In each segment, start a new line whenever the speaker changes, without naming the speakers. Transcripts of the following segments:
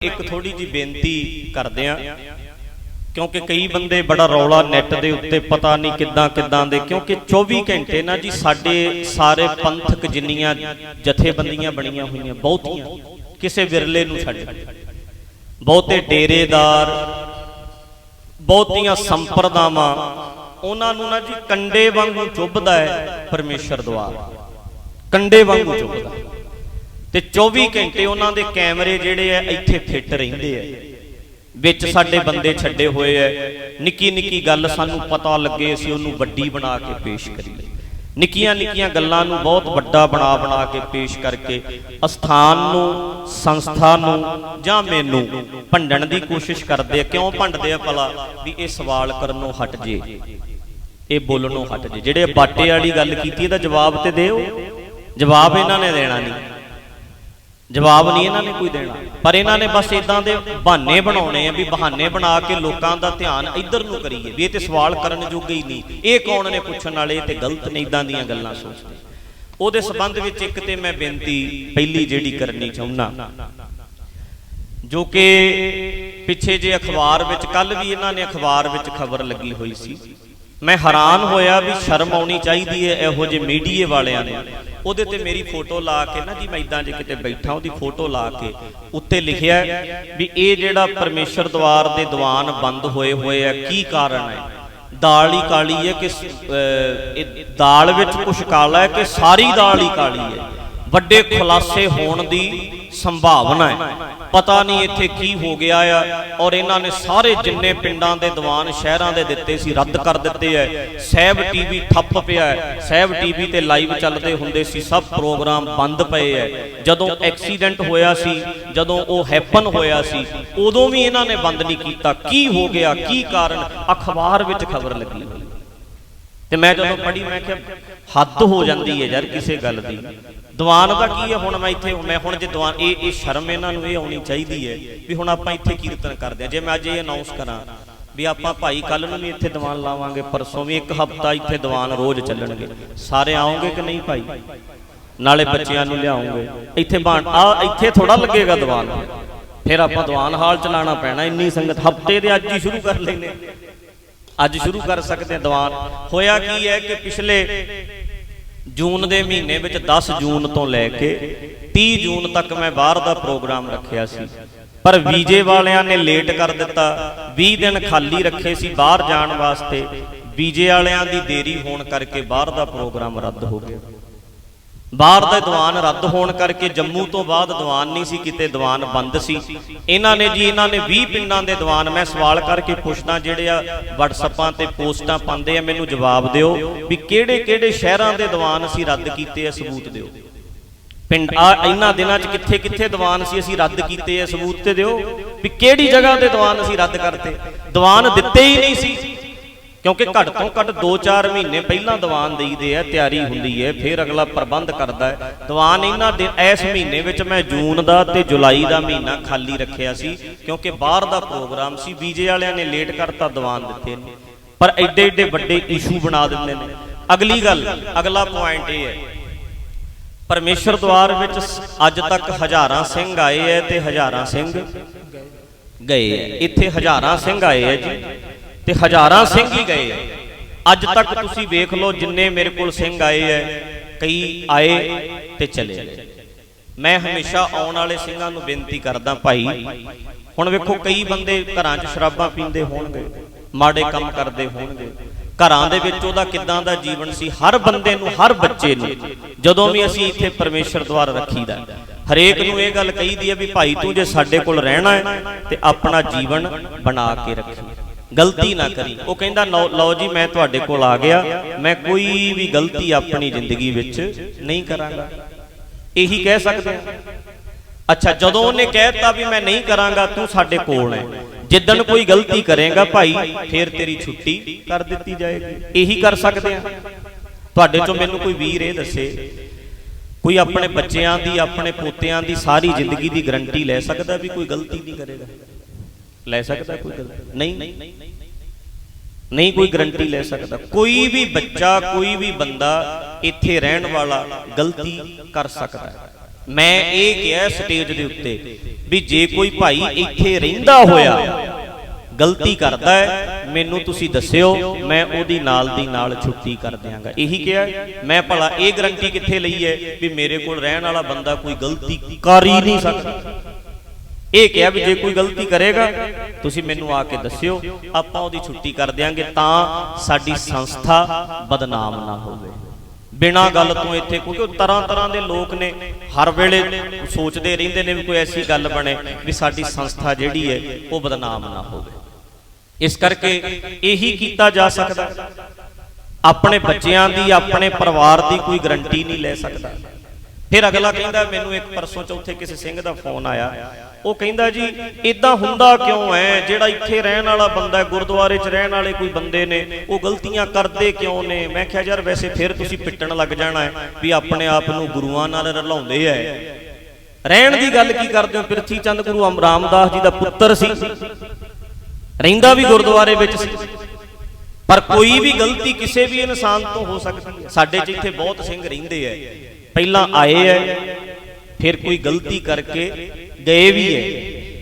ਇੱਕ ਥੋੜੀ ਜੀ ਬੇਨਤੀ ਕਰਦੇ ਆ ਕਿਉਂਕਿ ਕਈ ਬੰਦੇ ਬੜਾ ਰੌਲਾ ਨੈਟ ਦੇ ਉੱਤੇ ਪਤਾ ਨਹੀਂ ਕਿੱਦਾਂ ਕਿੱਦਾਂ ਦੇ, ਕਿਉਂਕਿ 24 ਘੰਟੇ ਨਾ ਜੀ ਸਾਡੇ ਸਾਰੇ ਪੰਥਕ ਜਿੰਨੀਆਂ ਜਥੇਬੰਦੀਆਂ ਬਣੀਆਂ ਹੋਈਆਂ, ਬਹੁਤੀਆਂ, ਕਿਸੇ ਵਿਰਲੇ ਨੂੰ ਛੱਡ ਬਹੁਤੇ ਡੇਰੇਦਾਰ, ਬਹੁਤੀਆਂ ਸੰਪਰਦਾਵਾਂ, ਉਹਨਾਂ ਨੂੰ ਨਾ ਜੀ ਕੰਡੇ ਵਾਂਗੂ ਚੁੱਭਦਾ ਹੈ ਪਰਮੇਸ਼ਰ ਦੁਆਰ। ਕੰਡੇ ਵਾਂਗੂ ਚੁੱਭਦਾ ਤੇ 24 ਘੰਟੇ ਉਹਨਾਂ ਦੇ ਕੈਮਰੇ ਜਿਹੜੇ ਆ, ਇੱਥੇ ਫਿੱਟ ਰਹਿੰਦੇ ਆ। ਵਿੱਚ ਸਾਡੇ ਬੰਦੇ ਛੱਡੇ ਹੋਏ ਐ ਨਿੱਕੀ ਨਿੱਕੀ ਗੱਲ ਸਾਨੂੰ ਪਤਾ ਲੱਗੇ, ਅਸੀਂ ਉਹਨੂੰ ਵੱਡੀ ਬਣਾ ਕੇ ਪੇਸ਼ ਕਰੀਏ। ਨਿੱਕੀਆਂ ਨਿੱਕੀਆਂ ਗੱਲਾਂ ਨੂੰ ਬਹੁਤ ਵੱਡਾ ਬਣਾ ਬਣਾ ਕੇ ਪੇਸ਼ ਕਰਕੇ ਅਸਥਾਨ ਨੂੰ, ਸੰਸਥਾ ਨੂੰ ਜਾਂ ਮੈਨੂੰ ਭੰਡਣ ਦੀ ਕੋਸ਼ਿਸ਼ ਕਰਦੇ ਆ। ਕਿਉਂ ਭੰਡਦੇ ਆ ਭਲਾ? ਵੀ ਇਹ ਸਵਾਲ ਕਰਨੋਂ ਹਟ ਜੇ, ਇਹ ਬੋਲਣੋਂ ਹਟ ਜੇ। ਜਿਹੜੇ ਬਾਟੇ ਵਾਲੀ ਗੱਲ ਕੀਤੀ, ਇਹਦਾ ਜਵਾਬ ਤੇ ਦਿਓ। ਜਵਾਬ ਇਹਨਾਂ ਨੇ ਦੇਣਾ ਨਹੀਂ। ਜਵਾਬ ਨਹੀਂ ਇਹਨਾਂ ਨੇ ਕੋਈ ਦੇਣਾ। ਪਰ ਇਹਨਾਂ ਨੇ ਬਸ ਇਦਾਂ ਦੇ ਬਹਾਨੇ ਬਣਾਉਣੇ ਆ ਵੀ ਬਹਾਨੇ ਬਣਾ ਕੇ ਲੋਕਾਂ ਦਾ ਧਿਆਨ ਇੱਧਰ ਨੂੰ ਕਰੀਏ, ਵੀ ਇਹ ਤੇ ਸਵਾਲ ਕਰਨ ਜੋਗੇ ਹੀ ਨਹੀਂ। ਇਹ ਕੌਣ ਨੇ ਪੁੱਛਣ ਵਾਲੇ? ਤੇ ਗਲਤ ਨੇ ਇਦਾਂ ਦੀਆਂ ਗੱਲਾਂ ਸੋਚਦੇ। ਉਹਦੇ ਸਬੰਧ ਵਿੱਚ ਇੱਕ ਤੇ ਮੈਂ ਬੇਨਤੀ ਪਹਿਲੀ ਜਿਹੜੀ ਕਰਨੀ ਚਾਹੁੰਦਾ ਜੋ ਕਿ ਪਿੱਛੇ ਜੇ ਅਖਬਾਰ ਵਿੱਚ ਕੱਲ ਵੀ ਇਹਨਾਂ ਨੇ ਅਖਬਾਰ ਵਿੱਚ ਖਬਰ ਲੱਗੀ ਹੋਈ ਸੀ। ਮੈਂ ਹੈਰਾਨ ਹੋਇਆ ਵੀ ਸ਼ਰਮ ਆਉਣੀ ਚਾਹੀਦੀ ਹੈ ਇਹੋ ਜਿਹੇ ਮੀਡੀਏ ਵਾਲਿਆਂ ਨੂੰ। ਉਹਦੇ ਤੇ ਮੇਰੀ ਫੋਟੋ ਲਾ ਕੇ ਨਾ ਜੀ, ਮੈਂ ਇਦਾਂ ਜੇ ਕਿਤੇ ਬੈਠਾ, ਉਹਦੀ ਫੋਟੋ ਲਾ ਕੇ, ਉੱਤੇ ਲਿਖਿਆ ਵੀ ਇਹ ਜਿਹੜਾ ਪਰਮੇਸ਼ਰ ਦਵਾਰ ਦੇ ਦੀਵਾਨ ਬੰਦ ਹੋਏ ਹੋਏ ਆ, ਕੀ ਕਾਰਨ ਹੈ? ਦਾਲ ਹੀ ਕਾਲੀ ਹੈ ਕਿ ਇਹ ਦਾਲ ਵਿੱਚ ਕੁਝ ਕਾਲਾ ਹੈ ਕਿ ਸਾਰੀ ਦਾਲ ਹੀ ਕਾਲੀ ਹੈ? ਵੱਡੇ ਖੁਲਾਸੇ ਹੋਣ ਦੀ ਸੰਭਾਵਨਾ ਹੈ। ਪਤਾ ਨਹੀਂ ਇੱਥੇ ਕੀ ਹੋ ਗਿਆ ਆ ਔਰ ਇਹਨਾਂ ਨੇ ਸਾਰੇ ਜਿੰਨੇ ਪਿੰਡਾਂ ਦੇ ਦੀਵਾਨ ਸ਼ਹਿਰਾਂ ਦੇ ਦਿੱਤੇ ਸੀ, ਰੱਦ ਕਰ ਦਿੱਤੇ ਐ ਸਹਿਬ ਟੀਵੀ ਠੱਪ ਪਿਆ ਹੈ। ਸਹਿਬ ਟੀਵੀ ਤੇ ਲਾਈਵ ਚੱਲਦੇ ਹੁੰਦੇ ਸੀ, ਸਭ ਪ੍ਰੋਗਰਾਮ ਬੰਦ ਪਏ ਐ ਜਦੋਂ ਐਕਸੀਡੈਂਟ ਹੋਇਆ ਸੀ, ਜਦੋਂ ਉਹ ਹੈਪਨ ਹੋਇਆ ਸੀ, ਉਦੋਂ ਵੀ ਇਹਨਾਂ ਨੇ ਬੰਦ ਨਹੀਂ ਕੀਤਾ। ਕੀ ਹੋ ਗਿਆ, ਕੀ ਕਾਰਨ? ਅਖਬਾਰ ਵਿੱਚ ਖਬਰ ਲੱਗੀ ਤੇ ਮੈਂ ਜਦੋਂ ਪੜ੍ਹੀ, ਮੈਂ ਕਿਹਾ ਹੱਦ ਹੋ ਜਾਂਦੀ ਹੈ ਯਾਰ ਕਿਸੇ ਗੱਲ ਦੀ। ਦੀਵਾਨ ਦਾ ਕੀ ਹੈ? ਹੁਣ ਮੈਂ ਇੱਥੇ ਮੈਂ ਹੁਣ ਜੇ ਦੀਵਾਨ ਇਹ ਇਹ ਸ਼ਰਮ ਇਹਨਾਂ ਨੂੰ ਇਹ ਆਉਣੀ ਚਾਹੀਦੀ ਹੈ ਵੀ ਹੁਣ ਆਪਾਂ ਇੱਥੇ ਕੀਰਤਨ ਕਰਦੇ ਆ ਜੇ ਮੈਂ ਅੱਜ ਇਹ ਅਨਾਉਂਸ ਕਰਾਂ ਵੀ ਆਪਾਂ ਭਾਈ ਕੱਲ ਨੂੰ ਵੀ ਇੱਥੇ ਦੀਵਾਨ ਲਾਵਾਂਗੇ, ਪਰਸੋਂ ਵੀ ਇੱਕ ਹਫਤਾ ਇੱਥੇ ਦੀਵਾਨ ਰੋਜ਼ ਚੱਲਣਗੇ। ਸਾਰੇ ਆਉਂਗੇ ਕਿ ਨਹੀਂ ਭਾਈ? ਨਾਲੇ ਬੱਚਿਆਂ ਨੂੰ ਲਿਆਉਂਗੇ। ਇੱਥੇ ਬਾਣ ਆ, ਇੱਥੇ ਥੋੜਾ ਲੱਗੇਗਾ ਦੀਵਾਨ। ਫਿਰ ਆਪਾਂ ਦੀਵਾਨ ਹਾਲ ਚਲਾਉਣਾ ਪੈਣਾ। ਇੰਨੀ ਸੰਗਤ ਹਫ਼ਤੇ ਦੇ ਅੱਜ ਹੀ ਸ਼ੁਰੂ ਕਰ ਲੈਨੇ ਅੱਜ ਸ਼ੁਰੂ ਕਰ ਸਕਦੇ ਹਾਂ ਦੀਵਾਨ। ਹੋਇਆ ਕੀ ਹੈ ਕਿ ਪਿਛਲੇ ਜੂਨ ਦੇ ਮਹੀਨੇ ਵਿੱਚ 10 ਜੂਨ ਤੋਂ ਲੈ ਕੇ 30 ਜੂਨ ਤੱਕ ਮੈਂ ਬਾਹਰ ਦਾ ਪ੍ਰੋਗਰਾਮ ਰੱਖਿਆ ਸੀ। ਪਰ ਵੀਜੇ ਵਾਲਿਆਂ ਨੇ ਲੇਟ ਕਰ ਦਿੱਤਾ। 20 ਦਿਨ ਖਾਲੀ ਰੱਖੇ ਸੀ ਬਾਹਰ ਜਾਣ ਵਾਸਤੇ। ਵੀਜੇ ਵਾਲਿਆਂ ਦੀ ਦੇਰੀ ਹੋਣ ਕਰਕੇ ਬਾਹਰ ਦਾ ਪ੍ਰੋਗਰਾਮ ਰੱਦ ਹੋ ਗਿਆ। ਬਾਹਰ ਦੇ ਦੀਵਾਨ ਰੱਦ ਹੋਣ ਕਰਕੇ ਜੰਮੂ ਤੋਂ ਬਾਅਦ ਦੀਵਾਨ ਨਹੀਂ ਸੀ ਕਿਤੇ, ਦੀਵਾਨ ਬੰਦ ਸੀ। ਇਹਨਾਂ ਨੇ ਜੀ, ਇਹਨਾਂ ਨੇ 20 ਪਿੰਡਾਂ ਦੇ ਦੀਵਾਨ ਮੈਂ ਸਵਾਲ ਕਰਕੇ ਪੁੱਛਦਾ ਜਿਹੜੇ ਆ WhatsAppaਂ ਤੇ ਪੋਸਟਾਂ ਪਾਉਂਦੇ ਆ, ਮੈਨੂੰ ਜਵਾਬ ਦਿਓ ਵੀ ਕਿਹੜੇ ਕਿਹੜੇ ਸ਼ਹਿਰਾਂ ਦੇ ਦੀਵਾਨ ਅਸੀਂ ਰੱਦ ਕੀਤੇ ਆ, ਸਬੂਤ ਦਿਓ। ਪਿੰਡ, ਆ, ਇਹਨਾਂ ਦਿਨਾਂ 'ਚ ਕਿੱਥੇ ਕਿੱਥੇ ਦੀਵਾਨ ਸੀ ਅਸੀਂ ਰੱਦ ਕੀਤੇ ਆ, ਸਬੂਤ ਤੇ ਦਿਓ ਵੀ ਕਿਹੜੀ ਜਗ੍ਹਾ ਤੇ ਦੀਵਾਨ ਅਸੀਂ ਰੱਦ ਕਰਤੇ। ਦੀਵਾਨ ਦਿੱਤੇ ਹੀ ਨਹੀਂ ਸੀ। ਕਿਉਂਕਿ ਘੱਟ ਤੋਂ ਘੱਟ 2-4 ਮਹੀਨੇ ਪਹਿਲਾਂ ਦੀਵਾਨ ਦੇਈਦੇ ਆ, ਤਿਆਰੀ ਹੁੰਦੀ ਹੈ ਫਿਰ ਅਗਲਾ ਪ੍ਰਬੰਧ ਕਰਦਾ ਹੈ ਦੀਵਾਨ ਇਹਨਾਂ ਦੇ, ਇਸ ਮਹੀਨੇ ਵਿੱਚ ਮੈਂ ਜੂਨ ਦਾ ਤੇ ਜੁਲਾਈ ਦਾ ਮਹੀਨਾ ਖਾਲੀ ਰੱਖਿਆ ਸੀ, ਕਿਉਂਕਿ ਬਾਹਰ ਦਾ ਪ੍ਰੋਗਰਾਮ ਸੀ ਵੀਜੇ ਵਾਲਿਆਂ ਨੇ ਲੇਟ ਕਰਤਾ ਦੀਵਾਨ ਦਿੱਤੇ ਨੇ। ਪਰ ਐਡੇ ਐਡੇ ਵੱਡੇ ਇਸ਼ੂ ਬਣਾ ਦਿੰਦੇ ਨੇ। ਅਗਲੀ ਗੱਲ, ਅਗਲਾ ਪੁਆਇੰਟ ਇਹ ਹੈ, ਪਰਮੇਸ਼ਰ ਦਵਾਰ ਵਿੱਚ ਅੱਜ ਤੱਕ ਹਜ਼ਾਰਾਂ ਸਿੰਘ ਆਏ ਐ ਤੇ ਹਜ਼ਾਰਾਂ ਸਿੰਘ ਗਏ ਐ ਇੱਥੇ ਹਜ਼ਾਰਾਂ ਸਿੰਘ ਆਏ ਐ ਜੀ। ਤੇ ਹਜ਼ਾਰਾਂ ਸਿੰਘ ਹੀ ਗਏ। ਐ ਅੱਜ ਤੱਕ ਤੁਸੀਂ ਵੇਖ ਲਓ ਜਿੰਨੇ ਮੇਰੇ ਕੋਲ ਸਿੰਘ ਆਏ ਐ, ਕਈ ਆਏ ਤੇ ਚਲੇ ਗਏ। ਮੈਂ ਹਮੇਸ਼ਾ ਆਉਣ ਵਾਲੇ ਸਿੰਘਾਂ ਨੂੰ ਬੇਨਤੀ ਕਰਦਾ ਭਾਈ, ਹੁਣ ਵੇਖੋ ਕਈ ਬੰਦੇ ਘਰਾਂ 'ਚ ਸ਼ਰਾਬਾਂ ਪੀਂਦੇ ਹੋਣਗੇ, ਮਾੜੇ ਕੰਮ ਕਰਦੇ ਹੋਣਗੇ। ਘਰਾਂ ਦੇ ਵਿੱਚ ਉਹਦਾ ਕਿਦਾਂ ਦਾ ਜੀਵਨ ਸੀ? ਹਰ ਬੰਦੇ ਨੂੰ, ਹਰ ਬੱਚੇ ਨੂੰ, ਜਦੋਂ ਵੀ ਅਸੀਂ ਇੱਥੇ ਪਰਮੇਸ਼ਰ ਦੁਆਰ ਰੱਖੀਦਾ ਹਰੇਕ ਨੂੰ ਇਹ ਗੱਲ ਕਹੀਦੀ ਹੈ ਵੀ ਭਾਈ ਤੂੰ ਜੇ ਸਾਡੇ ਕੋਲ ਰਹਿਣਾ ਹੈ ਤੇ ਆਪਣਾ ਜੀਵਨ ਬਣਾ ਕੇ ਰੱਖੀ। ਗਲਤੀ ਨਾ ਕਰੀ। ਉਹ ਕਹਿੰਦਾ, ਲਓ ਲਓ ਜੀ, ਮੈਂ ਤੁਹਾਡੇ ਕੋਲ ਆ ਗਿਆ। ਮੈਂ ਕੋਈ ਵੀ ਗਲਤੀ ਆਪਣੀ ਜ਼ਿੰਦਗੀ ਵਿੱਚ ਨਹੀਂ ਕਰਾਂਗਾ। ਇਹੀ ਕਹਿ ਸਕਦੇ ਆ। ਅੱਛਾ, ਜਦੋਂ ਉਹਨੇ ਕਹਿਤਾ ਵੀ ਮੈਂ ਨਹੀਂ ਕਰਾਂਗਾ, ਤੂੰ ਸਾਡੇ ਕੋਲ ਹੈ। ਜਿੱਦਣ ਕੋਈ ਗਲਤੀ ਕਰੇਗਾ, ਭਾਈ, ਫੇਰ ਤੇਰੀ ਛੁੱਟੀ ਕਰ ਦਿੱਤੀ ਜਾਏਗੀ। ਇਹੀ ਕਰ ਸਕਦੇ ਆ। ਤੁਹਾਡੇ ਚੋਂ ਮੈਨੂੰ ਕੋਈ ਵੀਰ ਇਹ ਦੱਸੇ, ਕੋਈ ਆਪਣੇ ਬੱਚਿਆਂ ਦੀ, ਆਪਣੇ ਪੋਤਿਆਂ ਦੀ ਸਾਰੀ ਜ਼ਿੰਦਗੀ ਦੀ ਗਰੰਟੀ ਲੈ ਸਕਦਾ ਵੀ ਕੋਈ ਗਲਤੀ ਨਹੀਂ ਕਰੇਗਾ। ਲੈ ਸਕਦਾ ਕੋਈ ਨਹੀਂ। ਨਹੀਂ ਕੋਈ ਗਰੰਟੀ ਲੈ ਸਕਦਾ। ਕੋਈ ਵੀ ਬੱਚਾ ਕੋਈ ਵੀ ਬੰਦਾ ਇੱਥੇ ਰਹਿਣ ਵਾਲਾ ਗਲਤੀ ਕਰ ਸਕਦਾ ਮੈਂ ਇਹ ਕਿਹਾ ਸਟੇਜ ਦੇ ਉੱਤੇ ਵੀ ਜੇ ਕੋਈ ਭਾਈ ਇੱਥੇ ਰਹਿੰਦਾ ਹੋਇਆ ਗਲਤੀ ਕਰਦਾ ਹੈ ਮੈਨੂੰ ਤੁਸੀਂ ਦੱਸਿਓ ਮੈਂ ਉਹਦੀ ਨਾਲ ਦੀ ਨਾਲ ਛੁੱਟੀ ਕਰ ਦਿਆਂਗਾ। ਇਹੀ ਕਿਹਾ। ਮੈਂ ਭਲਾ ਇਹ ਗਰੰਟੀ ਕਿੱਥੇ ਲਈ ਹੈ ਵੀ ਮੇਰੇ ਕੋਲ ਰਹਿਣ ਵਾਲਾ ਬੰਦਾ ਕੋਈ ਗਲਤੀ ਕਰ ਹੀ ਨਹੀਂ ਸਕਦਾ। ਇਹ ਕਿਹਾ ਵੀ ਜੇ ਕੋਈ ਗਲਤੀ ਕਰੇਗਾ, ਤੁਸੀਂ ਮੈਨੂੰ ਆ ਕੇ ਦੱਸਿਓ, ਆਪਾਂ ਉਹਦੀ ਛੁੱਟੀ ਕਰ ਦਿਆਂਗੇ ਤਾਂ ਸਾਡੀ ਸੰਸਥਾ ਬਦਨਾਮ ਨਾ ਹੋਵੇ। ਬਿਨਾਂ ਗੱਲ ਤੋਂ ਇੱਥੇ, ਕਿਉਂਕਿ ਤਰ੍ਹਾਂ ਤਰ੍ਹਾਂ ਦੇ ਲੋਕ ਨੇ, ਹਰ ਵੇਲੇ ਸੋਚਦੇ ਰਹਿੰਦੇ ਨੇ ਵੀ ਕੋਈ ਐਸੀ ਗੱਲ ਬਣੇ ਵੀ ਸਾਡੀ ਸੰਸਥਾ ਜਿਹੜੀ ਹੈ, ਉਹ ਬਦਨਾਮ ਨਾ ਹੋਵੇ। ਇਸ ਕਰਕੇ ਇਹੀ ਕੀਤਾ ਜਾ ਸਕਦਾ। ਆਪਣੇ ਬੱਚਿਆਂ ਦੀ, ਆਪਣੇ ਪਰਿਵਾਰ ਦੀ ਕੋਈ ਗਰੰਟੀ ਨਹੀਂ ਲੈ ਸਕਦਾ। ਫਿਰ ਅਗਲਾ ਕਹਿੰਦਾ, ਮੈਨੂੰ ਇੱਕ ਪਰਸੋਂ ਚੌਥੇ ਕਿਸੇ ਸਿੰਘ ਦਾ ਫੋਨ ਆਇਆ ਉਹ ਕਹਿੰਦਾ ਜੀ ਇਦਾਂ ਹੁੰਦਾ ਕਿਉਂ ਐ? ਜਿਹੜਾ ਇੱਥੇ ਰਹਿਣ ਵਾਲਾ ਬੰਦਾ ਗੁਰਦੁਆਰੇ 'ਚ ਰਹਿਣ ਵਾਲੇ ਕੋਈ ਬੰਦੇ ਨੇ, ਉਹ ਗਲਤੀਆਂ ਕਰਦੇ ਕਿਉਂ ਨੇ? ਮੈਂ ਕਿਹਾ, ਯਾਰ ਵੈਸੇ ਫਿਰ ਤੁਸੀਂ ਪਿੱਟਣ ਲੱਗ ਜਾਣਾ ਹੈ ਵੀ ਆਪਣੇ ਆਪ ਨੂੰ ਗੁਰੂਆਂ ਨਾਲ ਰਲਾਉਂਦੇ ਐ। ਰਹਿਣ ਦੀ ਗੱਲ ਕੀ ਕਰਦੇ ਹੋ? ਪ੍ਰਿਥੀ ਚੰਦ ਗੁਰੂ ਅਮ- ਰਾਮਦਾਸ ਜੀ ਦਾ ਪੁੱਤਰ ਸੀ। ਰਹਿੰਦਾ ਵੀ ਗੁਰਦੁਆਰੇ ਵਿੱਚ ਸੀ। ਪਰ ਕੋਈ ਵੀ ਗਲਤੀ ਕਿਸੇ ਵੀ ਇਨਸਾਨ ਤੋਂ ਹੋ ਸਕਦੀ ਹੈ। ਸਾਡੇ 'ਚ ਇੱਥੇ ਬਹੁਤ ਸਿੰਘ ਰਹਿੰਦੇ ਐ। ਪਹਿਲਾਂ ਆਏ ਐ, ਫਿਰ ਕੋਈ ਗਲਤੀ ਕਰਕੇ ਗਏ ਵੀ ਐ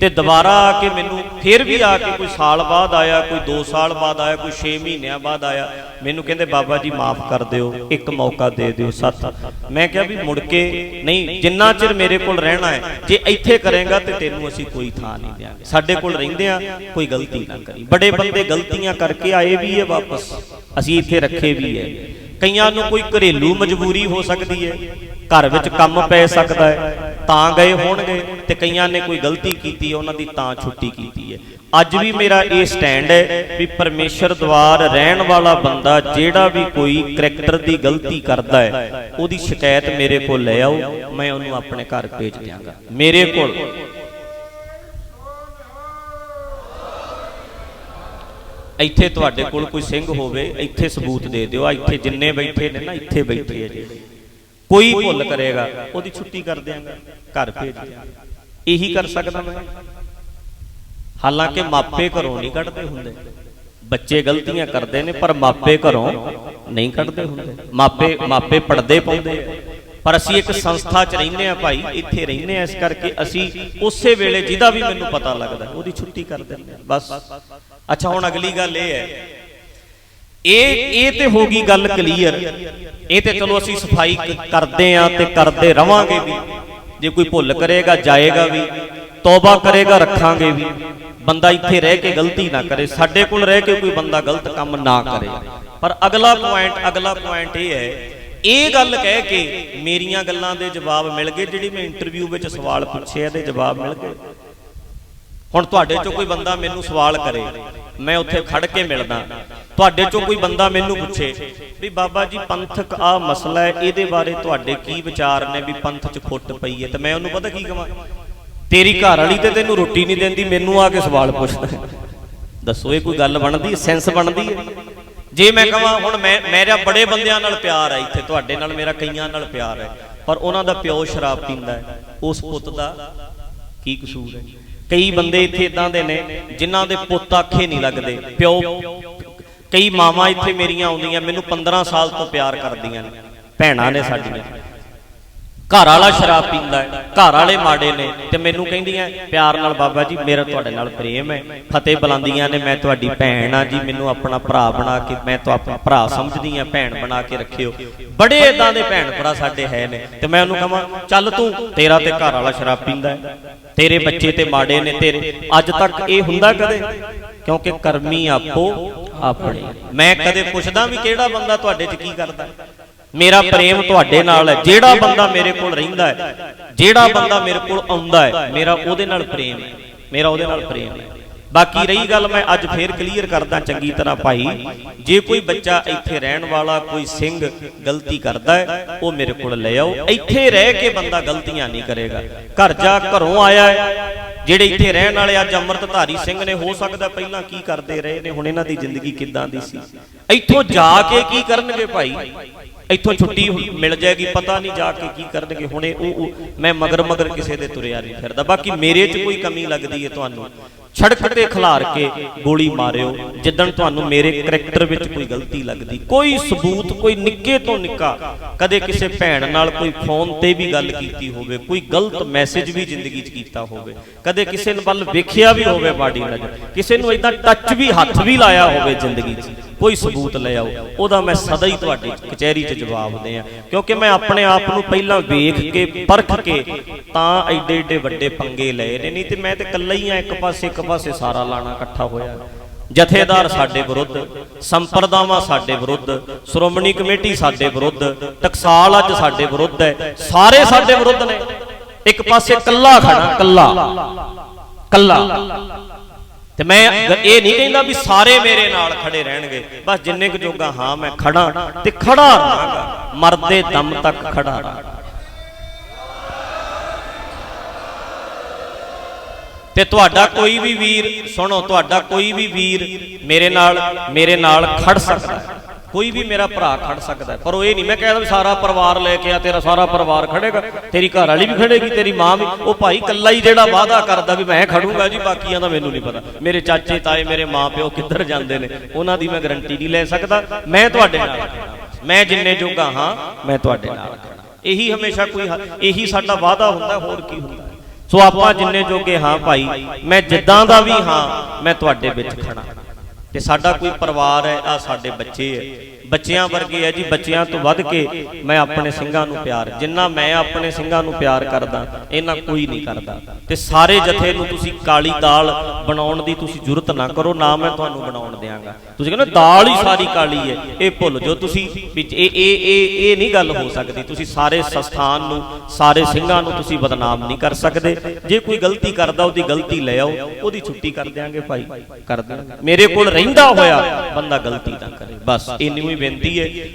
ਤੇ ਦੁਬਾਰਾ ਆ ਕੇ ਮੈਨੂੰ ਫਿਰ ਵੀ ਆ ਕੇ ਕੋਈ ਸਾਲ ਬਾਅਦ ਆਇਆ, ਕੋਈ 2 ਸਾਲ ਬਾਅਦ ਆਇਆ, ਕੋਈ 6 ਮਹੀਨਿਆਂ ਬਾਅਦ ਆਇਆ, ਮੈਨੂੰ ਕਹਿੰਦੇ, ਬਾਬਾ ਜੀ, ਮਾਫ ਕਰ ਦਿਓ, ਇੱਕ ਮੌਕਾ ਦੇ ਦਿਓ, ਸੱਤ। ਮੈਂ ਕਿਹਾ ਵੀ ਮੁੜ ਕੇ ਨਹੀਂ, ਜਿੰਨਾ ਚਿਰ ਮੇਰੇ ਕੋਲ ਰਹਿਣਾ ਹੈ, ਜੇ ਇੱਥੇ ਕਰੇਗਾ ਤੇ ਤੈਨੂੰ ਅਸੀਂ ਕੋਈ ਥਾਂ ਨਹੀਂ ਦਿਆਂਗੇ। ਸਾਡੇ ਕੋਲ ਰਹਿੰਦੇ ਆ, ਕੋਈ ਗਲਤੀ ਨਾ ਕਰੀ। ਬੜੇ ਬੰਦੇ ਗਲਤੀਆਂ ਕਰਕੇ ਆਏ ਵੀ ਹੈ ਵਾਪਸ। ਅਸੀਂ ਇੱਥੇ ਰੱਖੇ ਵੀ ਹੈ। ਕਈਆਂ ਨੂੰ ਕੋਈ ਘਰੇਲੂ ਮਜਬੂਰੀ ਹੋ ਸਕਦੀ ਹੈ। ਘਰ ਵਿੱਚ ਕੰਮ ਪੈ ਸਕਦਾ ਹੈ, ਤਾਂ ਗਏ ਹੋਣਗੇ ਤੇ ਕਈਆਂ ਨੇ ਕੋਈ ਗਲਤੀ ਕੀਤੀ ਹੈ ਉਹਨਾਂ ਦੀ ਤਾਂ ਛੁੱਟੀ ਕੀਤੀ ਹੈ। ਅੱਜ ਵੀ ਮੇਰਾ ਇਹ ਸਟੈਂਡ ਹੈ ਵੀ ਪਰਮੇਸ਼ਰ ਦਵਾਰ ਰਹਿਣ ਵਾਲਾ ਬੰਦਾ ਜਿਹੜਾ ਵੀ ਕੋਈ ਕਰੈਕਟਰ ਦੀ ਗਲਤੀ ਕਰਦਾ ਹੈ, ਉਹਦੀ ਸ਼ਿਕਾਇਤ ਮੇਰੇ ਕੋਲ ਲੈ ਆਓ, ਮੈਂ ਉਹਨੂੰ ਆਪਣੇ ਘਰ ਭੇਜ ਦਿਆਂਗਾ। ਮੇਰੇ ਕੋਲ। ਇੱਥੇ ਤੁਹਾਡੇ ਕੋਲ ਕੋਈ ਸਿੰਘ ਹੋਵੇ, ਇੱਥੇ ਸਬੂਤ ਦੇ ਦਿਓ ਇੱਥੇ ਜਿੰਨੇ ਬੈਠੇ ਨੇ ਨਾ, ਇੱਥੇ ਬੈਠੇ ਆ ਜਿਹੜੇ। ਕੋਈ ਭੁੱਲ ਕਰੇਗਾ ਉਹਦੀ ਛੁੱਟੀ ਕਰ ਦਿਆਂਗਾ ਘਰ ਭੇਜ ਦਿਆਂਗਾ। ਇਹੀ ਕਰ ਸਕਦਾ ਮੈਂ। ਹਾਲਾਂਕਿ ਮਾਪੇ ਘਰੋਂ ਨਹੀਂ ਕੱਢਦੇ ਹੁੰਦੇ। ਬੱਚੇ ਗਲਤੀਆਂ ਕਰਦੇ ਨੇ ਪਰ ਮਾਪੇ ਘਰੋਂ ਨਹੀਂ ਕੱਢਦੇ ਹੁੰਦੇ। ਮਾਪੇ ਮਾਪੇ ਪੜਦੇ ਪਾਉਂਦੇ ਪਰ ਅਸੀਂ ਇੱਕ ਸੰਸਥਾ 'ਚ ਰਹਿੰਦੇ ਆ ਭਾਈ ਇੱਥੇ ਰਹਿੰਦੇ ਆ ਇਸ ਕਰਕੇ ਅਸੀਂ ਉਸੇ ਵੇਲੇ ਜਿਹਦਾ ਵੀ ਮੈਨੂੰ ਪਤਾ ਲੱਗਦਾ ਉਹਦੀ ਛੁੱਟੀ ਕਰ ਦਿੰਦੇ ਬਸ। ਅੱਛਾ ਹੁਣ ਅਗਲੀ ਗੱਲ ਇਹ ਹੈ ਇਹ ਇਹ ਤੇ ਹੋ ਗਈ ਗੱਲ ਕਲੀਅਰ ਇਹ ਤੇ ਚਲੋ ਅਸੀਂ ਸਫ਼ਾਈ ਕਰਦੇ ਆ ਤੇ ਕਰਦੇ ਰਵਾਂਗੇ ਵੀ। ਜੇ ਕੋਈ ਭੁੱਲ ਕਰੇਗਾ, ਜਾਏਗਾ ਵੀ। ਤੌਬਾ ਕਰੇਗਾ, ਰੱਖਾਂਗੇ ਵੀ। ਬੰਦਾ ਇੱਥੇ ਰਹਿ ਕੇ ਗਲਤੀ ਨਾ ਕਰੇ। ਸਾਡੇ ਕੋਲ ਰਹਿ ਕੇ ਕੋਈ ਬੰਦਾ ਗਲਤ ਕੰਮ ਨਾ ਕਰੇ। ਪਰ ਅਗਲਾ ਪੁਆਇੰਟ ਅਗਲਾ ਪੁਆਇੰਟ ਇਹ ਹੈ, ਇਹ ਗੱਲ ਕਹਿ ਕੇ ਮੇਰੀਆਂ ਗੱਲਾਂ ਦੇ ਜਵਾਬ ਮਿਲ ਗਏ, ਜਿਹੜੀ ਮੈਂ ਇੰਟਰਵਿਊ ਵਿੱਚ ਸਵਾਲ ਪੁੱਛੇ ਇਹਦੇ ਜਵਾਬ ਮਿਲ ਗਏ। ਹੁਣ ਤੁਹਾਡੇ ਚੋਂ ਕੋਈ ਬੰਦਾ ਮੈਨੂੰ ਸਵਾਲ ਕਰੇ, ਮੈਂ ਉੱਥੇ ਖੜ ਕੇ ਮਿਲਦਾ। ਤੁਹਾਡੇ ਚੋਂ ਕੋਈ ਬੰਦਾ ਮੈਨੂੰ ਪੁੱਛੇ ਵੀ ਬਾਬਾ ਜੀ ਪੰਥਕ ਆ ਮਸਲਾ ਹੈ, ਇਹਦੇ ਬਾਰੇ ਤੁਹਾਡੇ ਕੀ ਵਿਚਾਰ ਨੇ ਵੀ ਪੰਥ 'ਚ ਖੁੱਟ ਪਈ ਹੈ? ਤੇ ਮੈਂ ਉਹਨੂੰ ਪਤਾ ਕੀ ਕਹਾਂ ਤੇਰੀ ਘਰ ਵਾਲੀ ਤੇ ਤੈਨੂੰ ਰੋਟੀ ਨਹੀਂ ਦਿੰਦੀ, ਮੈਨੂੰ ਆ ਕੇ ਸਵਾਲ ਪੁੱਛਦਾ। ਦੱਸੋ, ਇਹ ਕੋਈ ਗੱਲ ਬਣਦੀ ਸੈਂਸ ਬਣਦੀ ਹੈ? ਜੇ ਮੈਂ ਕਹਾਂ ਹੁਣ ਮੈਂ, ਮੇਰਾ ਬੜੇ ਬੰਦਿਆਂ ਨਾਲ ਪਿਆਰ ਹੈ ਇੱਥੇ, ਤੁਹਾਡੇ ਨਾਲ ਮੇਰਾ ਕਈਆਂ ਨਾਲ ਪਿਆਰ ਹੈ, ਪਰ ਉਹਨਾਂ ਦਾ ਪਿਓ ਸ਼ਰਾਬ ਪੀਂਦਾ ਹੈ, ਉਸ ਪੁੱਤ ਦਾ ਕੀ ਕਸੂਰ ਹੈ? ਕਈ ਬੰਦੇ ਇੱਥੇ ਇਦਾਂ ਦੇ ਨੇ, ਜਿਨ੍ਹਾਂ ਦੇ ਪੁੱਤ ਆਖੇ ਨਹੀਂ ਲੱਗਦੇ। ਪਿਓ, ਕਈ ਮਾਵਾਂ ਇੱਥੇ ਮੇਰੀਆਂ ਆਉਂਦੀਆਂ, ਮੈਨੂੰ 15 ਸਾਲ ਤੋਂ ਪਿਆਰ ਕਰਦੀਆਂ ਨੇ। ਭੈਣਾਂ ਨੇ ਸਾਡੀਆਂ। ਘਰ ਵਾਲਾ ਸ਼ਰਾਬ ਪੀਂਦਾ ਹੈ ਘਰ ਵਾਲੇ ਮਾੜੇ ਨੇ ਤੇ ਮੈਨੂੰ ਕਹਿੰਦੀਆਂ, ਪਿਆਰ ਨਾਲ ਬਾਬਾ ਜੀ, ਮੇਰਾ ਤੁਹਾਡੇ ਨਾਲ ਪ੍ਰੇਮ ਹੈ। ਫਤਿਹ ਬੁਲਾਉਂਦੀਆਂ ਨੇ, ਮੈਂ ਤੁਹਾਡੀ ਭੈਣ ਆ ਜੀ, ਮੈਨੂੰ ਆਪਣਾ ਭਰਾ ਬਣਾ ਕੇ, ਮੈਂ ਤਾਂ ਆਪਣਾ ਭਰਾ ਸਮਝਦੀ ਆ ਭੈਣ ਬਣਾ ਕੇ ਰੱਖਿਓ। ਬੜੇ ਇਦਾਂ ਦੇ ਭੈਣ ਭਰਾ ਸਾਡੇ ਹੈ ਨੇ, ਤੇ ਮੈਂ ਉਹਨੂੰ ਕਹਾਂ, ਚੱਲ ਤੂੰ, ਤੇਰਾ ਤੇ ਘਰ ਵਾਲਾ ਸ਼ਰਾਬ ਪੀਂਦਾ ਹੈ। ਤੇਰੇ ਬੱਚੇ ਤੇ ਮਾੜੇ ਨੇ, ਤੇਰੇ, ਅੱਜ ਤੱਕ ਇਹ ਹੁੰਦਾ ਕਦੇ? ਕਿਉਂਕਿ ਕਰਮੀ ਆਪੋ ਆਪਣੇ। ਮੈਂ ਕਦੇ ਪੁੱਛਦਾ ਵੀ ਕਿਹੜਾ ਬੰਦਾ ਤੁਹਾਡੇ 'ਚ ਕੀ ਕਰਦਾ? ਮੇਰਾ ਪ੍ਰੇਮ ਤੁਹਾਡੇ ਨਾਲ ਹੈ। ਜਿਹੜਾ ਬੰਦਾ ਮੇਰੇ ਕੋਲ ਰਹਿੰਦਾ ਹੈ, ਜਿਹੜਾ ਬੰਦਾ ਮੇਰੇ ਕੋਲ ਆਉਂਦਾ ਹੈ, ਮੇਰਾ ਉਹਦੇ ਨਾਲ ਪ੍ਰੇਮ ਹੈ। ਮੇਰਾ ਉਹਦੇ ਨਾਲ ਪ੍ਰੇਮ ਹੈ। ਬਾਕੀ ਰਹੀ ਗੱਲ ਮੈਂ ਅੱਜ ਫੇਰ ਕਲੀਅਰ ਕਰਦਾ ਚੰਗੀ ਤਰ੍ਹਾਂ ਭਾਈ। ਜੇ ਕੋਈ ਬੱਚਾ ਇੱਥੇ ਰਹਿਣ ਵਾਲਾ, ਕੋਈ ਸਿੰਘ ਗਲਤੀ ਕਰਦਾ ਹੈ, ਉਹ ਮੇਰੇ ਕੋਲ ਲੈ ਆਓ। ਇੱਥੇ ਰਹਿ ਕੇ ਬੰਦਾ ਗਲਤੀਆਂ ਨਹੀਂ ਕਰੇਗਾ। ਘਰ ਜਾ ਘਰੋਂ ਆਇਆ ਹੈ। ਜਿਹੜੇ ਇੱਥੇ ਰਹਿਣ ਵਾਲੇ ਅੱਜ ਅੰਮ੍ਰਿਤਧਾਰੀ ਸਿੰਘ ਨੇ, ਹੋ ਸਕਦਾ ਪਹਿਲਾਂ ਕੀ ਕਰਦੇ ਰਹੇ ਨੇ, ਹੁਣ ਇਹਨਾਂ ਦੀ ਜ਼ਿੰਦਗੀ ਕਿੱਦਾਂ ਦੀ ਸੀ? ਇੱਥੋਂ ਜਾ ਕੇ ਕੀ ਕਰਨਗੇ ਭਾਈ? ਇੱਥੋਂ ਛੁੱਟੀ ਮਿਲ ਜਾਏਗੀ, ਪਤਾ ਨਹੀਂ ਜਾ ਕੇ ਕੀ ਕਰਨਗੇ। ਹੁਣੇ ਉਹ ਮੈਂ ਮਗਰ ਮਗਰ ਕਿਸੇ ਦੇ ਤੁਰਿਆ ਨਹੀਂ ਫਿਰਦਾ। ਬਾਕੀ ਮੇਰੇ 'ਚ ਕੋਈ ਕਮੀ ਲੱਗਦੀ ਹੈ ਤੁਹਾਨੂੰ। ਸੜਕ ਤੇ ਖਿਲਾਰ ਕੇ ਗੋਲੀ ਮਾਰਿਓ, ਜਿੱਦਣ ਤੁਹਾਨੂੰ ਮੇਰੇ ਕਰੈਕਟਰ ਵਿੱਚ ਕੋਈ ਗਲਤੀ ਲੱਗਦੀ। ਕੋਈ ਸਬੂਤ, ਕੋਈ ਨਿੱਕੇ ਤੋਂ ਨਿੱਕਾ, ਕਦੇ ਕਿਸੇ ਭੈਣ ਨਾਲ ਕੋਈ ਫੋਨ ਤੇ ਵੀ ਗੱਲ ਕੀਤੀ ਹੋਵੇ, ਕੋਈ ਗਲਤ ਮੈਸੇਜ ਵੀ ਜ਼ਿੰਦਗੀ 'ਚ ਕੀਤਾ ਹੋਵੇ, ਕਦੇ ਕਿਸੇ ਨੂੰ ਵੱਲ ਵੇਖਿਆ ਵੀ ਹੋਵੇ ਬਾਡੀ ਨਜ਼ਰ, ਕਿਸੇ ਨੂੰ ਇਦਾਂ ਟੱਚ ਵੀ, ਹੱਥ ਵੀ ਲਾਇਆ ਹੋਵੇ ਜ਼ਿੰਦਗੀ 'ਚ। ਕੋਈ ਸਬੂਤ ਲੈ ਆਓ। ਉਹਦਾ ਮੈਂ ਸਦਾ ਹੀ ਤੁਹਾਡੀ ਕਚਹਿਰੀ 'ਚ ਜਵਾਬ ਦੇ ਆ ਕਿਉਂਕਿ ਮੈਂ ਆਪਣੇ ਆਪ ਨੂੰ ਪਹਿਲਾਂ ਵੇਖ ਕੇ, ਪਰਖ ਕੇ ਤਾਂ ਐਡੇ ਐਡੇ ਵੱਡੇ ਪੰਗੇ ਲਏ ਨੇ। ਨਹੀਂ ਤੇ ਮੈਂ ਤੇ ਇਕੱਲਾ ਹੀ ਆ ਇੱਕ ਪਾਸੇ ਇੱਕ ਪਾਸੇ ਸਾਰਾ ਲਾਣਾ ਇਕੱਠਾ ਹੋਇਆ। ਜਥੇਦਾਰ ਸਾਡੇ ਵਿਰੁੱਧ, ਸੰਪਰਦਾਵਾਂ ਸਾਡੇ ਵਿਰੁੱਧ, ਸ਼੍ਰੋਮਣੀ ਕਮੇਟੀ ਸਾਡੇ ਵਿਰੁੱਧ, ਟਕਸਾਲ ਅੱਜ ਸਾਡੇ ਵਿਰੁੱਧ ਹੈ। ਸਾਰੇ ਸਾਡੇ ਵਿਰੁੱਧ ਨੇ। ਇੱਕ ਪਾਸੇ ਕੱਲਾ ਖੜਾ ਕੱਲਾ ਕੱਲਾ ਤੇ ਮੈਂ ਇਹ ਨਹੀਂ ਕਹਿੰਦਾ ਵੀ ਸਾਰੇ ਮੇਰੇ ਨਾਲ ਖੜੇ ਰਹਿਣਗੇ। ਬਸ ਜਿੰਨੇ ਕੁ ਜੋਗਾ ਹਾਂ ਮੈਂ ਖੜਾ ਤੇ ਖੜਾ ਰਹਾਂਗਾ। ਮਰਦੇ ਦਮ ਤੱਕ ਖੜਾ ਰਹਾਂਗਾ। ਤੇ ਤੁਹਾਡਾ ਕੋਈ ਵੀ ਵੀਰ, ਸੁਣੋ, ਤੁਹਾਡਾ ਕੋਈ ਵੀ ਵੀਰ ਮੇਰੇ ਨਾਲ ਮੇਰੇ ਨਾਲ ਖੜ ਸਕਦਾ ਹੈ। ਕੋਈ ਵੀ ਮੇਰਾ ਭਰਾ ਖੜ ਸਕਦਾ ਪਰ ਉਹ ਇਹ ਨਹੀਂ, ਮੈਂ ਕਹਿੰਦਾ ਵੀ ਸਾਰਾ ਪਰਿਵਾਰ ਲੈ ਕੇ ਆ, ਤੇਰਾ ਸਾਰਾ ਪਰਿਵਾਰ ਖੜੇਗਾ, ਤੇਰੀ ਘਰ ਵਾਲੀ ਵੀ ਖੜੇਗੀ, ਤੇਰੀ ਮਾਂ ਵੀ। ਉਹ ਭਾਈ ਕੱਲਾ ਹੀ ਜਿਹੜਾ ਵਾਅਦਾ ਕਰਦਾ ਵੀ ਮੈਂ ਖੜੂੰਗਾ ਜੀ, ਬਾਕੀਆਂ ਦਾ ਮੈਨੂੰ ਨਹੀਂ ਪਤਾ। ਮੇਰੇ ਚਾਚੇ, ਤਾਏ, ਮੇਰੇ ਮਾਂ ਪਿਓ ਕਿੱਧਰ ਜਾਂਦੇ ਨੇ, ਉਹਨਾਂ ਦੀ ਮੈਂ ਗਰੰਟੀ ਨਹੀਂ ਲੈ ਸਕਦਾ। ਮੈਂ ਤੁਹਾਡੇ ਨਾਲ ਖੜਾ। ਮੈਂ ਜਿੰਨੇ ਜੋਗਾ ਹਾਂ, ਮੈਂ ਤੁਹਾਡੇ ਨਾਲ ਖੜਾ ਇਹੀ ਹਮੇਸ਼ਾ ਕੋਈ ਇਹੀ ਸਾਡਾ ਵਾਅਦਾ ਹੁੰਦਾ, ਹੋਰ ਕੀ ਹੁੰਦਾ? ਸੋ ਆਪਾਂ ਜਿੰਨੇ ਜੋਗੇ ਹਾਂ ਭਾਈ, ਮੈਂ ਜਿੱਦਾਂ ਦਾ ਵੀ ਹਾਂ, ਮੈਂ ਤੁਹਾਡੇ ਵਿੱਚ ਖੜਾ। ਤੇ ਸਾਡਾ ਕੋਈ ਪਰਿਵਾਰ ਹੈ ਆ ਸਾਡੇ ਬੱਚੇ ਹੈ। ਬੱਚਿਆਂ ਵਰਗੇ ਹੈ ਜੀ ਬੱਚਿਆਂ ਤੋਂ ਵੱਧ ਕੇ ਮੈਂ ਆਪਣੇ ਸਿੰਘਾਂ ਨੂੰ ਪਿਆਰ ਜਿੰਨਾ ਮੈਂ ਆਪਣੇ ਸਿੰਘਾਂ ਨੂੰ ਪਿਆਰ ਕਰਦਾ ਇਹਨਾਂ ਕੋਈ ਨਹੀਂ ਕਰਦਾ। ਤੇ ਸਾਰੇ ਜਥੇ ਨੂੰ ਤੁਸੀਂ ਕਾਲੀ ਦਾਲ ਬਣਾਉਣ ਦੀ ਤੁਸੀਂ ਜ਼ਰੂਰਤ ਨਾ ਕਰੋ ਨਾ ਮੈਂ ਤੁਹਾਨੂੰ ਬਣਾਉਣ ਦਿਆਂਗਾ। ਤੁਸੀਂ ਕਹਿੰਦੇ ਦਾਲ ਹੀ ਸਾਰੀ ਕਾਲੀ ਹੈ ਇਹ ਭੁੱਲ ਜੋ ਤੁਸੀਂ ਵਿੱਚ ਇਹ ਇਹ ਇਹ ਇਹ ਨਹੀਂ ਗੱਲ ਹੋ ਸਕਦੀ। ਤੁਸੀਂ ਸਾਰੇ ਸਸਥਾਨ ਨੂੰ ਸਾਰੇ ਸਿੰਘਾਂ ਨੂੰ ਤੁਸੀਂ ਬਦਨਾਮ ਨਹੀਂ ਕਰ ਸਕਦੇ। ਜੇ ਕੋਈ ਗਲਤੀ ਕਰਦਾ ਉਹਦੀ ਗਲਤੀ ਲੈ ਆਓ ਉਹਦੀ ਛੁੱਟੀ ਕਰ ਦਿਆਂਗੇ ਭਾਈ। ਕਰ ਦਿਆਂਗੇ। ਮੇਰੇ ਕੋਲ ਰਹਿੰਦਾ ਹੋਇਆ ਬੰਦਾ ਗਲਤੀ ਨਾ ਕਰੇ। ਬਸ ਇੰਨੀ ਹੀ ਬੇਨਤੀ ਹੈ